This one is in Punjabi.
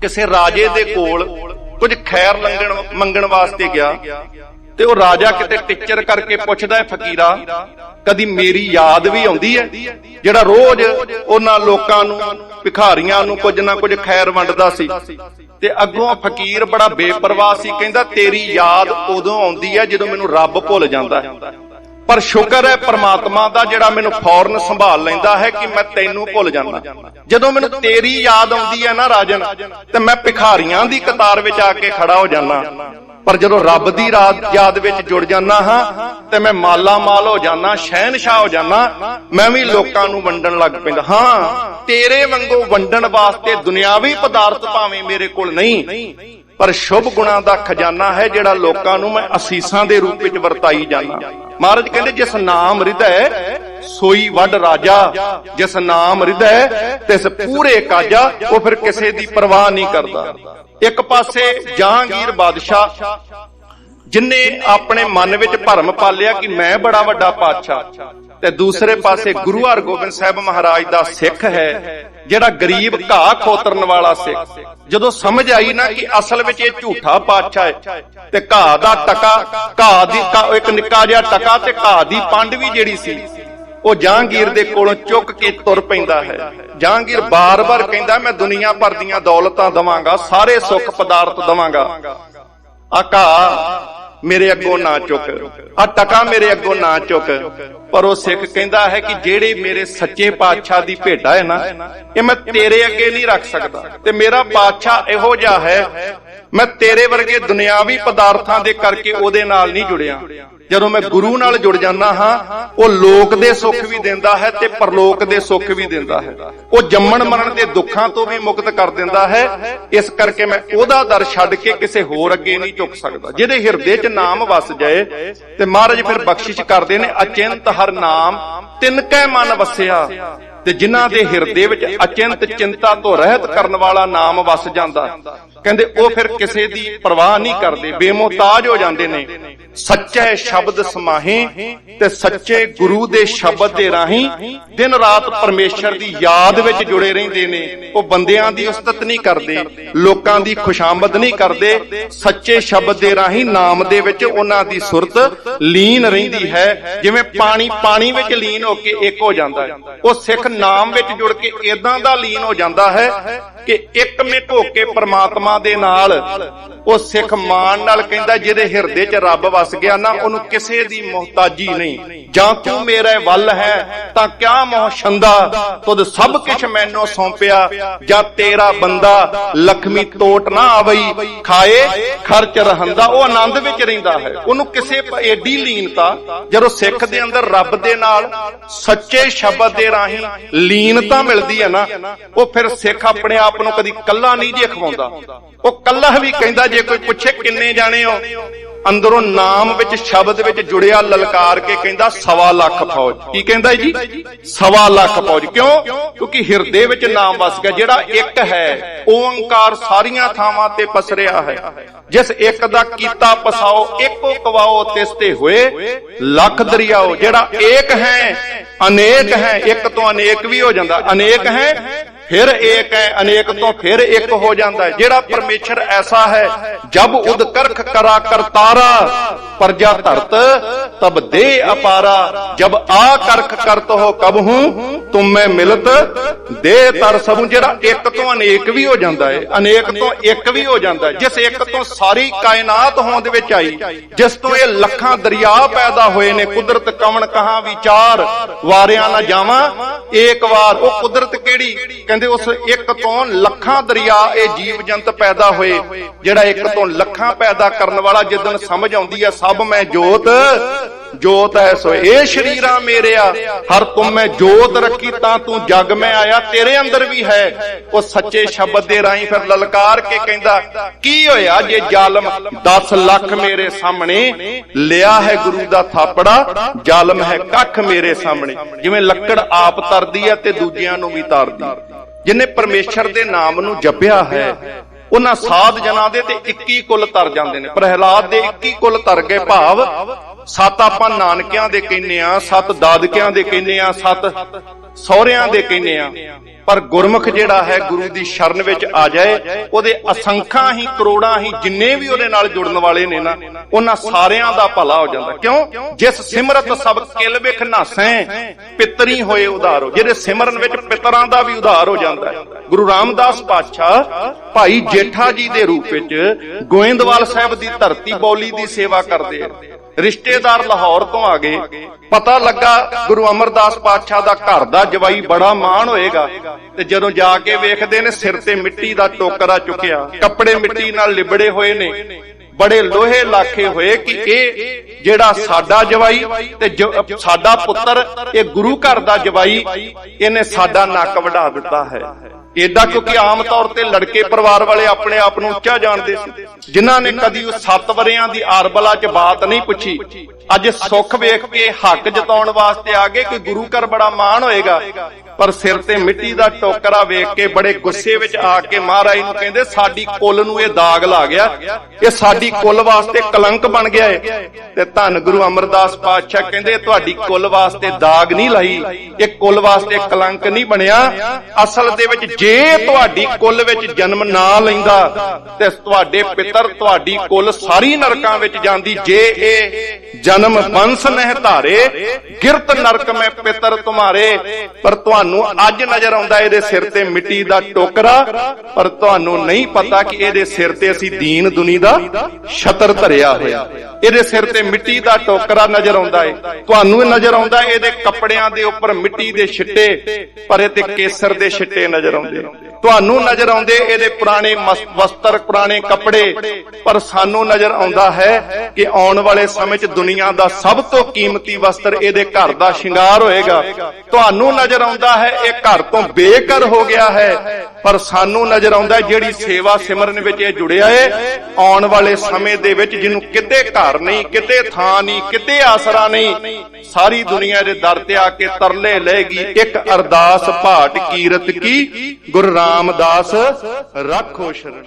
ਕਿਸੇ ਰਾਜੇ ਦੇ ਕੋਲ ਕੁਝ ਖੈਰ ਲੰਗਣ ਮੰਗਣ ਵਾਸਤੇ ਗਿਆ ਤੇ ਉਹ ਰਾਜਾ ਕਿਤੇ ਟੀਚਰ ਕਰਕੇ ਪੁੱਛਦਾ ਹੈ ਫਕੀਰਾ ਕਦੀ ਮੇਰੀ ਯਾਦ ਵੀ ਆਉਂਦੀ ਹੈ? ਜਿਹੜਾ ਰੋਜ਼ ਉਹਨਾਂ ਲੋਕਾਂ ਨੂੰ ਭਿਖਾਰੀਆਂ ਨੂੰ ਕੁਝ ਨਾ ਕੁਝ ਖੈਰ ਵੰਡਦਾ ਸੀ। ਤੇ ਅੱਗੋਂ ਫਕੀਰ ਬੜਾ ਬੇਪਰਵਾਹ ਸੀ ਕਹਿੰਦਾ ਤੇਰੀ ਯਾਦ ਉਦੋਂ ਆਉਂਦੀ ਹੈ ਜਦੋਂ ਮੈਨੂੰ ਰੱਬ ਭੁੱਲ ਜਾਂਦਾ ਹੈ। ਪਰ ਸ਼ੁਕਰ ਹੈ ਪ੍ਰਮਾਤਮਾ ਦਾ ਜਿਹੜਾ ਮੈਨੂੰ ਫੌਰਨ ਸੰਭਾਲ ਲੈਂਦਾ ਹੈ ਕਿ ਮੈਂ ਤੈਨੂੰ ਭੁੱਲ ਜਾਂਦਾ। ਜਦੋਂ ਮੈਨੂੰ ਤੇਰੀ ਯਾਦ ਆਉਂਦੀ ਹੈ ਨਾ ਰਾਜਨ, ਤੇ ਮੈਂ ਭਿਖਾਰੀਆਂ ਦੀ ਕਤਾਰ ਵਿੱਚ ਆ ਕੇ ਖੜਾ ਹੋ ਜਾਂਦਾ। ਪਰ ਜਦੋਂ ਰੱਬ ਦੀ ਯਾਦ ਵਿੱਚ ਜੁੜ ਜਾਂਦਾ ਹਾਂ, ਤੇ ਮੈਂ ਮਾਲਾ ਮਾਲ ਹੋ ਜਾਂਦਾ ਸ਼ਹਿਨशाह ਹੋ ਜਾਂਦਾ, ਮੈਂ ਵੀ ਲੋਕਾਂ ਨੂੰ ਵੰਡਣ ਲੱਗ ਪੈਂਦਾ। ਹਾਂ, ਤੇਰੇ ਵਾਂਗੂ ਵੰਡਣ ਵਾਸਤੇ ਦੁਨਿਆਵੀ ਪਦਾਰਥ ਭਾਵੇਂ ਮੇਰੇ ਕੋਲ ਨਹੀਂ, ਪਰ ਸ਼ੁਭ ਗੁਣਾਂ ਦਾ ਖਜ਼ਾਨਾ ਹੈ ਜਿਹੜਾ ਲੋਕਾਂ ਨੂੰ ਮੈਂ ਅਸੀਸਾਂ ਦੇ ਰੂਪ ਵਿੱਚ ਵਰਤਾਈ ਜਾਂਦਾ। ਮਹਾਰਾਜ ਕਹਿੰਦੇ, ਜਿਸ ਨਾਮ ਹਿਰਦੈ ਸੋਈ ਵੱਡ ਰਾਜਾ। ਜਿਸ ਨਾਮ ਹਿਰਦੈ ਤਿਸ ਪੂਰੇ ਕਾਜਾ, ਉਹ ਫਿਰ ਕਿਸੇ ਦੀ ਪਰਵਾਹ ਨਹੀਂ ਕਰਦਾ। ਇੱਕ ਪਾਸੇ ਜਹਾਂਗੀਰ ਬਾਦਸ਼ਾਹ ਜਿਨੇ ਆਪਣੇ ਮਨ ਵਿੱਚ ਭਰਮ ਪਾਲਿਆ ਕਿ ਮੈਂ ਬੜਾ ਵੱਡਾ ਪਾਤਸ਼ਾਹ ਤੇ ਦੂਸਰੇ ਪਾਸੇ ਗੁਰੂ ਹਰਗੋਬਿੰਦ ਸਾਹਿਬ ਮਹਾਰਾਜ ਦਾ ਸਿੱਖ ਹੈ ਜਿਹੜਾ ਗਰੀਬ ਘਾਹ ਖੋਤਰਨ ਵਾਲਾ ਸਿੱਖ। ਜਦੋਂ ਸਮਝ ਆਈ ਨਾ ਕਿ ਅਸਲ ਵਿੱਚ ਇਹ ਝੂਠਾ ਪਾਤਸ਼ਾਹ ਹੈ ਤੇ ਘਾਹ ਦਾ ਟਕਾ ਘਾਹ ਦੀ ਇੱਕ ਨਿੱਕਾ ਜਿਹਾ ਟਕਾ ਤੇ ਘਾਹ ਦੀ ਪੰਡ ਵੀ ਜਿਹੜੀ ਸੀ ਉਹ ਜਹਾਂਗੀਰ ਦੇ ਕੋਲੋਂ ਚੁੱਕ ਕੇ ਤੁਰ ਪੈਂਦਾ ਹੈ। ਜਹਾਂਗੀਰ ਬਾਰ-ਬਾਰ ਕਹਿੰਦਾ ਮੈਂ ਦੁਨੀਆ ਭਰ ਦੀਆਂ ਦੌਲਤਾਂ ਦਵਾਂਗਾ ਸਾਰੇ ਸੁੱਖ ਪਦਾਰਥ ਦਵਾਂਗਾ ਆ ਘਾਹ ਮੇਰੇ ਅੱਗੋਂ ਨਾ ਚੁੱਕ। ਆ ਟਕਾ ਮੇਰੇ ਅੱਗੋਂ ਨਾ ਚੁੱਕ। ਪਰ ਉਹ ਸਿੱਖ ਕਹਿੰਦਾ ਹੈ ਕਿ ਜਿਹੜੇ ਮੇਰੇ ਸੱਚੇ ਪਾਤਸ਼ਾਹ ਦੀ ਭੇਟਾ ਹੈ ਨਾ, ਇਹ ਮੈਂ ਤੇਰੇ ਅੱਗੇ ਨਹੀਂ ਰੱਖ ਸਕਦਾ। ਤੇ ਮੇਰਾ ਪਾਤਸ਼ਾਹ ਇਹੋ ਜਿਹਾ ਹੈ, ਮੈਂ ਤੇਰੇ ਵਰਗੇ ਦੁਨਿਆਵੀ ਪਦਾਰਥਾਂ ਦੇ ਕਰਕੇ ਉਹਦੇ ਨਾਲ ਨਹੀਂ ਜੁੜਿਆ। ਜਦੋਂ ਮੈਂ ਗੁਰੂ ਨਾਲ ਜੁੜ ਜਾਂਦਾ ਹਾਂ, ਉਹ ਲੋਕ ਦੇ ਸੁੱਖ ਵੀ ਦਿੰਦਾ ਹੈ ਤੇ ਪਰਲੋਕ ਦੇ ਸੁੱਖ ਵੀ ਦਿੰਦਾ ਹੈ। ਉਹ ਜੰਮਣ ਮਰਨ ਦੇ ਦੁੱਖਾਂ ਤੋਂ ਵੀ ਮੁਕਤ ਕਰ ਦਿੰਦਾ ਹੈ। ਇਸ ਕਰਕੇ ਮੈਂ ਉਹਦਾ ਦਰ ਛੱਡ ਕੇ ਕਿਸੇ ਹੋਰ ਅੱਗੇ ਨਹੀਂ ਝੁਕ ਸਕਦਾ। ਜਿਹਦੇ ਹਿਰਦੇ 'ਚ ਨਾਮ ਵਸ ਜਾਏ ਤੇ ਮਹਾਰਾਜ ਫਿਰ ਬਖਸ਼ਿਸ਼ ਕਰਦੇ ਨੇ, ਅਚਿੰਤ ਹਰ ਨਾਮ, ਤਿੰਨ ਕੈ ਮਨ ਵਸਿਆ ਤੇ ਜਿਨ੍ਹਾਂ ਦੇ ਹਿਰਦੇ ਵਿੱਚ ਅਚਿੰਤ ਚਿੰਤਾ ਤੋਂ ਰਹਿਤ ਕਰਨ ਵਾਲਾ ਨਾਮ ਵਸ ਜਾਂਦਾ। ਕਹਿੰਦੇ, ਉਹ ਫਿਰ ਕਿਸੇ ਦੀ ਪਰਵਾਹ ਨਹੀਂ ਕਰਦੇ, ਬੇਮੁਹਤਾਜ ਹੋ ਜਾਂਦੇ ਨੇ। ਸੱਚੇ ਸ਼ਬਦ ਸਮਾਹੇ ਤੇ ਸੱਚੇ ਗੁਰੂ ਦੇ ਸ਼ਬਦ ਦੇ ਰਾਹੀਂ ਦਿਨ ਰਾਤ ਪਰਮੇਸ਼ਰ ਦੀ ਯਾਦ ਵਿੱਚ ਜੁੜੇ ਰਹਿੰਦੇ ਨੇ। ਉਹ ਬੰਦਿਆਂ ਦੀ ਉਸਤਤ ਨਹੀਂ ਕਰਦੇ, ਲੋਕਾਂ ਦੀ ਖੁਸ਼ਾਮਦ ਨਹੀਂ ਕਰਦੇ। ਸੱਚੇ ਸ਼ਬਦ ਦੇ ਰਾਹੀਂ ਨਾਮ ਦੇ ਵਿੱਚ ਉਹਨਾਂ ਦੀ ਸੁਰਤ ਲੀਨ ਰਹਿੰਦੀ ਹੈ। ਜਿਵੇਂ ਪਾਣੀ ਪਾਣੀ ਵਿੱਚ ਲੀਨ ਹੋ ਕੇ ਇੱਕ ਹੋ ਜਾਂਦਾ ਹੈ। ਉਹ ਸਿੱਖ ਨਾਮ ਵਿੱਚ ਜੁੜ ਕੇ ਇਦਾਂ ਦਾ ਲੀਨ ਹੋ ਜਾਂਦਾ ਹੈ ਕਿ ਇੱਕ ਮਿੰਟ ਹੋ ਕੇ ਪ੍ਰਮਾਤਮਾ ਦੇ ਨਾਲ ਉਹ ਸਿੱਖ ਮਾਨ ਨਾਲ ਕਹਿੰਦਾ ਜਿਹਦੇ ਹਿਰਦੇ 'ਚ ਰੱਬ ਵਸ ਗਿਆ ਨਾ, ਉਹਨੂੰ ਕਿਸੇ ਦੀ ਮੁਹਤਾਜੀ ਨਹੀਂ। ਜਾਂ ਤੂੰ ਮੇਰੇ ਵੱਲ ਹੈ, ਤਾਂ ਕਿਆ ਮੋਹ ਤੁਧ ਸਭ ਕੁਝ ਮੈਨੂੰ ਸੌਂਪਿਆ, ਜਾਂ ਤੇਰਾ ਬੰਦਾ ਲਖਮੀ ਤੋਟ ਨਾ ਆਵਈ, ਖਾਏ, ਖਰਚ ਰਹੰਦਾ, ਉਹ ਆਨੰਦ ਵਿੱਚ ਰਹਿੰਦਾ ਹੈ। ਉਹਨੂੰ ਕਿਸੇ ਏਡੀ ਲੀਨਤਾ, ਜਦੋਂ ਸਿੱਖ ਦੇ ਅੰਦਰ ਰੱਬ ਦੇ ਨਾਲ ਸੱਚੇ ਸ਼ਬਦ ਦੇ ਰਾਹੀਂ ਲੀਨਤਾ ਮਿਲਦੀ ਹੈ ਨਾ, ਉਹ ਫਿਰ ਸਿੱਖ ਆਪਣੇ ਆਪ ਨੂੰ ਕਦੀ ਕੱਲਾ ਨਹੀਂ ਜੇ ਖਵਾਉਂਦਾ। ਉਹ ਕੱਲਾ ਵੀ ਕਹਿੰਦਾ ਜੇ ਕੋਈ ਪੁੱਛੇ ਕਿੰਨੇ ਜਾਣੇ ਹੋ, ਅੰਦਰੋਂ ਨਾਮ ਵਿੱਚ ਸ਼ਬਦ ਵਿੱਚ ਜੁੜਿਆ ਲਲਕਾਰ ਕੇ ਕਹਿੰਦਾ ਸਵਾ ਲੱਖ ਫੌਜ। ਕੀ ਕਹਿੰਦਾ ਜੀ? ਸਵਾ ਲੱਖ ਫੌਜ। ਕਿਉਂ? ਕਿਉਂਕਿ ਹਿਰਦੇ ਵਿੱਚ ਨਾਮ ਵਸ ਗਿਆ, ਜਿਹੜਾ ਇੱਕ ਹੈ ਓੰਕਾਰ ਸਾਰੀਆਂ ਥਾਵਾਂ ਤੇ ਪਸਰਿਆ ਹੈ। ਜਿਸ ਇੱਕ ਦਾ ਕੀਤਾ ਪਸਾਓ, ਇੱਕੋ ਕਵਾਓ ਤਿਸ ਤੇ ਹੋਏ, ਲੱਖ ਦਰਿਆਓ, ਜਿਹੜਾ ਏਕ ਹੈ ਅਨੇਕ ਹੈ, ਇੱਕ ਤੋਂ ਅਨੇਕ ਵੀ ਹੋ ਜਾਂਦਾ। ਅਨੇਕ ਹੈ, ਫਿਰ ਏਕ ਹੈ, ਅਨੇਕ ਤੋਂ ਫਿਰ ਇੱਕ ਹੋ ਜਾਂਦਾ ਜਿਹੜਾ ਪਰਮੇਸ਼ਰ ਐਸਾ ਹੈ, ਜਬ ਉਦ ਕਰਖ ਕਰਾ ਕਰਤਾਰਾ ਪਰਜਾ ਧਰਤ, ਤਬ ਦੇ ਅਪਾਰਾ। ਜਬ ਆ ਕਰਖ ਕਰਤ ਹੋ ਕਬ ਹੂੰ, ਤੁਮੇ ਮਿਲਤ ਦੇ ਤਰ ਸਭੂ। ਜਿਹੜਾ ਇੱਕ ਤੋਂ ਅਨੇਕ ਵੀ ਹੋ ਜਾਂਦਾ ਹੈ, ਅਨੇਕ ਤੋਂ ਇੱਕ ਵੀ ਹੋ ਜਾਂਦਾ ਜਿਸ ਇੱਕ ਤੋਂ ਸਾਰੀ ਕਾਇਨਾਤ ਹੋਂਦ ਵਿੱਚ ਆਈ, ਜਿਸ ਤੋਂ ਇਹ ਲੱਖਾਂ ਦਰਿਆ ਪੈਦਾ ਹੋਏ ਨੇ, ਕੁਦਰਤ ਕਵਣ ਕਹਾ ਵਿਚਾਰ ਵਾਰਿਆਂ ਨਾ ਜਾਵਾਂ। ਏਕ ਵਾਰ ਉਹ ਕੁਦਰਤ ਕਿਹੜੀ? ਕਹਿੰਦੇ ਉਸ ਇੱਕ ਤੋਂ ਲੱਖਾਂ ਦਰਿਆ ਇਹ ਜੀਵ ਜੰਤ ਪੈਦਾ ਹੋਏ, ਜਿਹੜਾ ਇੱਕ ਤੋਂ ਲੱਖਾਂ ਪੈਦਾ ਕਰਨ ਵਾਲਾ ਜਿੱਦਨ ਸਮਝ ਆਉਂਦੀ ਹੈ, ਸਭ ਮੈਂ ਜੋਤ। ਜੋਤ ਹੈ ਸੋ, ਇਹ ਸ਼ਰੀਰਾ ਮੇਰਿਆ ਹਰ ਤੁਮ ਮੈਂ ਜੋਤ ਰੱਖੀ, ਤਾਂ ਤੂੰ ਜਗ ਮੈਂ ਆਇਆ, ਤੇਰੇ ਅੰਦਰ ਵੀ ਹੈ। ਉਹ ਸੱਚੇ ਸ਼ਬਦ ਦੇ ਰਾਹੀਂ ਫਿਰ ਲਲਕਾਰ ਕੇ ਕਹਿੰਦਾ, ਕੀ ਹੋਇਆ ਜੇ ਜ਼ਾਲਮ 10 ਲੱਖ ਮੇਰੇ ਸਾਹਮਣੇ? ਲਿਆ ਹੈ ਗੁਰੂ ਦਾ ਥਾਪੜਾ, ਜ਼ਾਲਮ ਹੈ ਕੱਖ ਮੇਰੇ ਸਾਹਮਣੇ। ਜਿਵੇਂ ਲੱਕੜ ਆਪ ਤਰਦੀ ਹੈ ਤੇ ਦੂਜਿਆਂ ਨੂੰ ਵੀ ਤਰਦੀ। ਜਿਨੇ ਪਰਮੇਸ਼ਰ ਦੇ ਨਾਮ ਨੂੰ ਜਪਿਆ ਹੈ, ਉਹਨਾਂ ਸਾਧ ਜਨਾਂ ਦੇ ਤੇ 21 ਕੁੱਲ ਤਰ ਜਾਂਦੇ ਨੇ। ਪ੍ਰਹਿਲਾਦ ਦੇ 21 ਕੁੱਲ ਤਰ ਗਏ ਭਾਵ ਸੱਤ ਆਪਾਂ ਨਾਨਕਿਆਂ ਦੇ ਕਹਿੰਨੇ ਆ ਸੱਤ ਦਾਦਕਿਆਂ ਦੇ ਕਹਿੰਨੇ ਆ ਸੱਤ ਸਹੁਰਿਆਂ ਦੇ ਕਹਿੰਦੇ ਆ ਪਰ ਗੁਰਮੁਖ ਜਿਹੜਾ ਹੈ, ਗੁਰੂ ਦੀ ਸ਼ਰਨ ਵਿੱਚ ਆ ਜਾਏ, ਉਹਦੇ ਅਸੰਖਾਂ ਹੀ, ਕਰੋੜਾਂ ਹੀ ਜਿੰਨੇ ਵੀ ਉਹਦੇ ਨਾਲ ਜੁੜਨ ਵਾਲੇ ਨੇ ਨਾ, ਉਹਨਾਂ ਸਾਰਿਆਂ ਦਾ ਭਲਾ ਹੋ ਜਾਂਦਾ। ਕਿਉਂ? ਜਿਸ ਸਿਮਰਤ ਸਭ ਕਿਲ ਵਿਖ ਨਾਸੈ, ਪਿਤਰੀ ਹੋਏ ਉਧਾਰੋ ਜਿਹੜੇ ਸਿਮਰਨ ਵਿੱਚ ਪਿਤਰਾਂ ਦਾ ਵੀ ਉਧਾਰ ਹੋ ਜਾਂਦਾ ਹੈ। ਗੁਰੂ ਰਾਮਦਾਸ ਪਾਤਸ਼ਾਹ ਭਾਈ ਜੇਠਾ ਜੀ ਦੇ ਰੂਪ ਵਿੱਚ ਗੋਇੰਦਵਾਲ ਸਾਹਿਬ ਦੀ ਧਰਤੀ ਬੌਲੀ ਦੀ ਸੇਵਾ ਕਰਦੇ ਆ। ਰਿਸ਼ਤੇਦਾਰ ਲਾਹੌਰ ਤੋਂ ਆ ਗਏ। ਪਤਾ ਲੱਗਾ ਗੁਰੂ ਅਮਰਦਾਸ ਪਾਤਸ਼ਾਹ ਦਾ ਘਰ ਦਾ ਜਵਾਈ ਬੜਾ ਮਾਣ ਹੋਏਗਾ ਤੇ ਜਦੋਂ ਜਾ ਕੇ ਵੇਖਦੇ ਨੇ ਸਿਰ ਤੇ ਮਿੱਟੀ ਦਾ ਟੋਕਰਾ ਚੁੱਕਿਆ, ਕੱਪੜੇ ਮਿੱਟੀ ਨਾਲ ਲਿਬੜੇ ਹੋਏ ਨੇ, ਬੜੇ ਲੋਹੇ ਲਾਖੇ ਹੋਏ ਕਿ ਇਹ ਜਿਹੜਾ ਸਾਡਾ ਜਵਾਈ ਤੇ ਸਾਡਾ ਪੁੱਤਰ, ਇਹ ਗੁਰੂ ਘਰ ਦਾ ਜਵਾਈ, ਇਹਨੇ ਸਾਡਾ ਨੱਕ ਵਢਾ ਦਿੱਤਾ ਹੈ। ਏਡਾ ਕਿਉਂਕਿ ਆਮ ਤੌਰ ਤੇ ਲੜਕੇ ਪਰਿਵਾਰ ਵਾਲੇ ਆਪਣੇ ਆਪ ਨੂੰ ਉੱਚਾ ਜਾਣਦੇ ਸੀ? ਜਿਨ੍ਹਾਂ ਨੇ ਕਦੀ ਉਹ ਸੱਤ ਵਰਿਆਂ ਦੀ ਆਰਬਲਾ 'ਚ ਬਾਤ ਨਹੀਂ ਪੁੱਛੀ। ਅੱਜ ਸੁੱਖ ਵੇਖ ਕੇ ਹੱਕ ਜਤਾਉਣ ਵਾਸਤੇ ਆ ਗਏ ਕਿ ਗੁਰੂ ਘਰ ਬੜਾ ਮਾਣ ਹੋਏਗਾ। ਪਰ ਸਿਰ ਤੇ ਮਿੱਟੀ ਦਾ ਟੋਕਰਾ ਵੇਖ ਕੇ ਬੜੇ ਗੁੱਸੇ ਵਿੱਚ ਆ ਕੇ ਮਹਾਰਾਜ ਨੂੰ ਕਹਿੰਦੇ ਸਾਡੀ ਕੁੱਲ ਨੂੰ ਇਹ ਦਾਗ ਲਾ ਗਿਆ। ਇਹ ਸਾਡੀ ਕੁੱਲ ਵਾਸਤੇ ਕਲੰਕ ਬਣ ਗਿਆ ਏ। ਤੇ ਧੰਨ ਗੁਰੂ ਅਮਰਦਾਸ ਪਾਤਸ਼ਾਹ ਕਹਿੰਦੇ ਤੁਹਾਡੀ ਕੁੱਲ ਵਾਸਤੇ ਦਾਗ ਨਹੀਂ ਲਾਈ ਇਹ ਕੁੱਲ ਵਾਸਤੇ ਕਲੰਕ ਨਹੀਂ ਬਣਿਆ ਅਸਲ ਦੇ ਵਿੱਚ ਜੇ ਤੁਹਾਡੀ ਕੁੱਲ ਵਿੱਚ ਜਨਮ ਨਾ ਲੈਂਦਾ ਤੇ ਤੁਹਾਡੇ ਪਿੱਤਰ ਤੁਹਾਡੀ ਕੁੱਲ ਸਾਰੀ ਨਰਕਾਂ ਵਿੱਚ ਜਾਂਦੀ, ਜੇ ਇਹ ਜਨਮ ਬੰਸ ਨਹਿ ਧਾਰੇ, ਗਿਰਤ ਨਰਕ ਮੈਂ ਪਿਤਰ ਤੁਮਾਰੇ ਪਰ ਤੁਹਾਨੂੰ ਅੱਜ ਨਜ਼ਰ ਆਉਂਦਾ ਇਹਦੇ ਸਿਰ ਤੇ ਮਿੱਟੀ ਦਾ ਟੋਕਰਾ, ਪਰ ਤੁਹਾਨੂੰ ਨਹੀਂ ਪਤਾ ਕਿ ਇਹਦੇ ਸਿਰ ਤੇ ਅਸੀਂ ਦੀਨ ਦੁਨੀ ਦਾ ਛਤਰ ਧਰਿਆ ਹੋਇਆ। ਇਹਦੇ ਸਿਰ ਤੇ ਮਿੱਟੀ ਦਾ ਟੋਕਰਾ ਨਜ਼ਰ ਆਉਂਦਾ ਏ। ਤੁਹਾਨੂੰ ਇਹ ਨਜ਼ਰ ਆਉਂਦਾ ਇਹਦੇ ਕੱਪੜਿਆਂ ਦੇ ਉੱਪਰ ਮਿੱਟੀ ਦੇ ਛਿੱਟੇ, ਪਰ ਇਹ ਤੇ ਕੇਸਰ ਦੇ ਛਿੱਟੇ ਨਜ਼ਰ ਆਉਂਦੇ। ਤੁਹਾਨੂੰ ਨਜ਼ਰ ਆਉਂਦੇ ਇਹਦੇ ਪੁਰਾਣੇ ਵਸਤਰ, ਪੁਰਾਣੇ ਕੱਪੜੇ, ਪਰ ਸਾਨੂੰ ਨਜ਼ਰ ਆਉਂਦਾ ਹੈ ਕਿ ਆਉਣ ਵਾਲੇ ਸਮੇਂ 'ਚ ਦੁਨੀਆ ਦਾ ਸਭ ਤੋਂ ਕੀਮਤੀ ਵਸਤਰ ਇਹਦੇ ਘਰ ਦਾ ਸ਼ਿੰਗਾਰ ਹੋਏਗਾ। ਤੁਹਾਨੂੰ ਨਜ਼ਰ ਆਉਂਦਾ ਹੈ, ਇਹ ਘਰ ਤੋਂ ਬੇਘਰ ਹੋ ਗਿਆ ਹੈ, ਪਰ ਸਾਨੂੰ ਨਜ਼ਰ ਆਉਂਦਾ ਜਿਹੜੀ ਸੇਵਾ ਸਿਮਰਨ ਵਿੱਚ ਇਹ ਜੁੜਿਆ ਏ, ਆਉਣ ਵਾਲੇ ਸਮੇਂ ਦੇ ਵਿੱਚ ਜਿਹਨੂੰ ਕਿਤੇ ਘਰ ਨਹੀਂ, ਕਿਤੇ ਥਾਂ ਨਹੀਂ, ਕਿਤੇ ਆਸਰਾ ਨਹੀਂ, ਸਾਰੀ ਦੁਨੀਆ ਦੇ ਦਰ ਤੇ ਆ ਕੇ ਤਰਲੇ ਲਏਗੀ ਇੱਕ ਅਰਦਾਸ ਭਾਟ ਕੀਰਤ ਕੀ? ਗੁਰੂ ਰਾਮਦਾਸ ਰੱਖੋ ਸ਼ਰਨ।